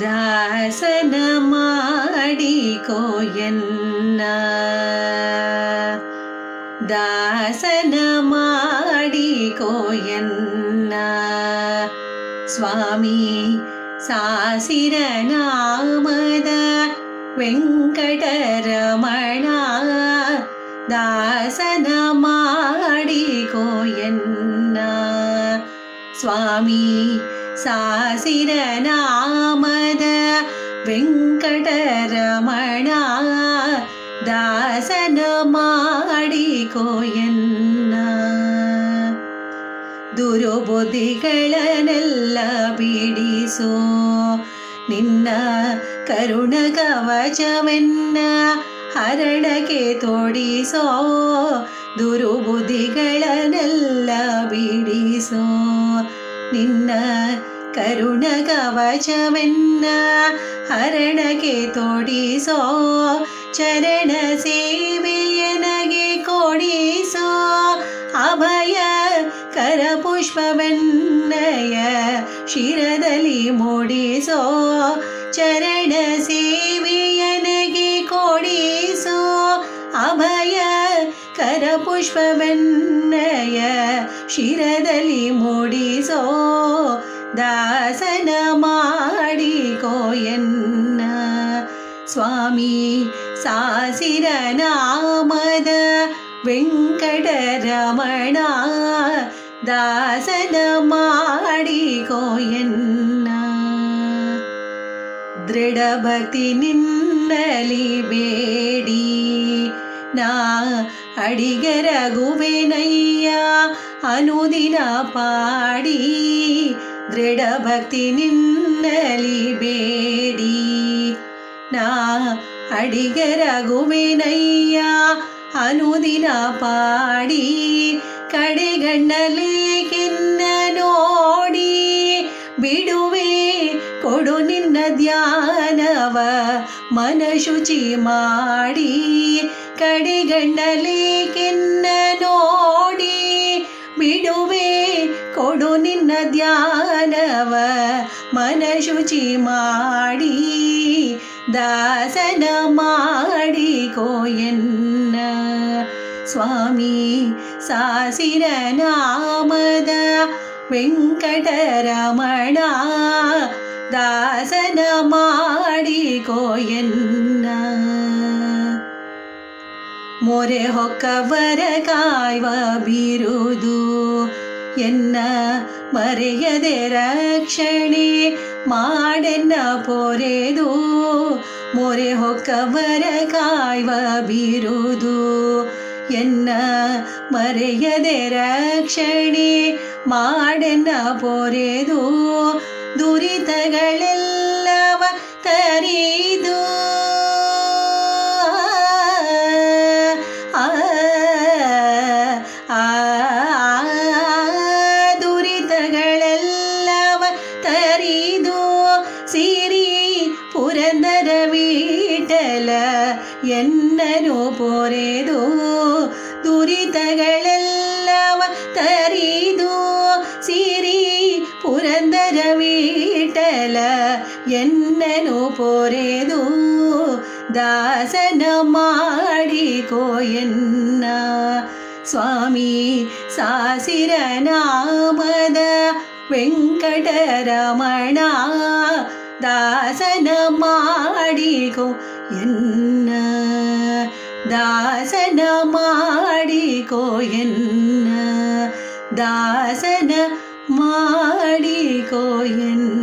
ದಾಸನ ಮಾಡಿಕೋಯನ್ನ ದಾಸನ ಮಾಡಿಕೋಯನ್ನ ಸ್ವಾಮಿ ಸಾಸಿರ ನಾಮದ ವೆಂಕಟರಮಣ ದಾಸನ ಮಾಡಿಕೋಯನ್ನ ಸ್ವಾಮಿ ಸಾಸಿರ ನಾಮದ ವೆಂಕಟರಮಣ ದಾಸನ ಮಾಡಿಕೋಯನ್ನ ದುರುಬುದ್ಧಿಗಳನ್ನೆಲ್ಲ ಬಿಡಿಸೋ ನಿನ್ನ ಕರುಣ ಕವಚವೆನ್ನ ಹರಣಕ್ಕೆ ತೋಡಿಸೋ ದುರುಬುದ್ಧಿಗಳನ್ನೆಲ್ಲ ಬಿಡಿಸೋ ನಿನ್ನ ಕರುಣ ಕವಚವೆನ್ನ ಹರಣಕ್ಕೆ ತೋಡಿಸೋ, ಚರಣ ಸೇವೆಯನಗೆ ಕೊಡಿಸೋ, ಅಭಯ ಕರಪುಷ್ಪವೆನ್ನಯ ಶಿರದಲ್ಲಿ ಮೂಡಿಸೋ, ಚರಣ ಸೇವೆಯನಗೆ ಕೊಡಿಸೋ, ಅಭಯ ಕರಪುಷ್ಪವೆನ್ನಯ ಶಿರದಲ್ಲಿ ಮೂಡಿಸೋ, ದಾಸನ ಸ್ವಾಮಿ ನಾಮದ ವೆಂಕಟರಮಣ ದಾಸನ ಮಾಡಿಕೋಯನ್ನ ದೃಢ ಭಕ್ತಿ ನಿನ್ನಲಿ ಬೇಡಿ, ನಾ ಅಡಿಗರಗುವೆನಯ್ಯ, ಅನುದಿನ ಪಾಡಿ. ದೃಢ ಭಕ್ತಿ ನಿನ್ನಲಿ ಬೇಡಿ. ಅಡಿಗರಗುವೆನಯ್ಯ ಅನುದಿನ ಪಾಡಿ ಕಡೆಗಣ್ಣಲೇಕೆನ್ನ ನೋಡಿ ಬಿಡುವೆ ಕೊಡು ನಿನ್ನ ಧ್ಯಾನವ ಮನ ಶುಚಿ ಮಾಡಿ ಕಡೆಗಣ್ಣಲೇಕೆನ್ನ ನೋಡಿ ಬಿಡುವೆ ಕೊಡು ನಿನ್ನ ಧ್ಯಾನವ ಮನ ಶುಚಿ ಮಾಡಿ ದಾಸನ ಮಾಡಿಕೋಯನ್ನ ಸ್ವಾಮಿ ಸಾಸಿರ ನಾಮದ ವೆಂಕಟರಮಣ ದಾಸನ ಮಾಡಿಕೋಯನ್ನ ಮೊರೆ ಹೊಕ್ಕವರ ಕಾಯ್ವ ಬಿರುದು ಎನ್ನ ಮರೆಯದೆ ರಕ್ಷಣೆ ಮಾಡೆನ್ನ ಪೊರೆದು ಮೊರೆ ಹೊಕ್ಕವರ ಕಾಯ್ವ ಬಿರುದು ಎನ್ನ ಮರೆಯದೆ ರಕ್ಷಣೆ ಮಾಡೆನ್ನ ಪೊರೆದು ದುರಿತಗಳೆಲ್ಲವ ತರಿದು ಪುರಂದರ ವಿಠಲ ಎನ್ನನು ಪೊರೆದು ದುರಿತಗಳೆಲ್ಲವ ತರಿದು ಸಿರಿ ಪುರಂದರ ವಿಠಲ ಎನ್ನನು ಪೊರೆದು ದಾಸನ ಮಾಡಿಕೋಯನ್ನ ಸ್ವಾಮಿ ಸಾಸಿರ ನಾಮದ ವೆಂಕಟರಮಣ ದಾಸನ ಮಾಡಿಕೋ ಎನ್ನ ದಾಸನ ಮಾಡಿಕೋ ಎನ್ನ ದಾಸನ ಮಾಡಿಕೋ ಎನ್ನ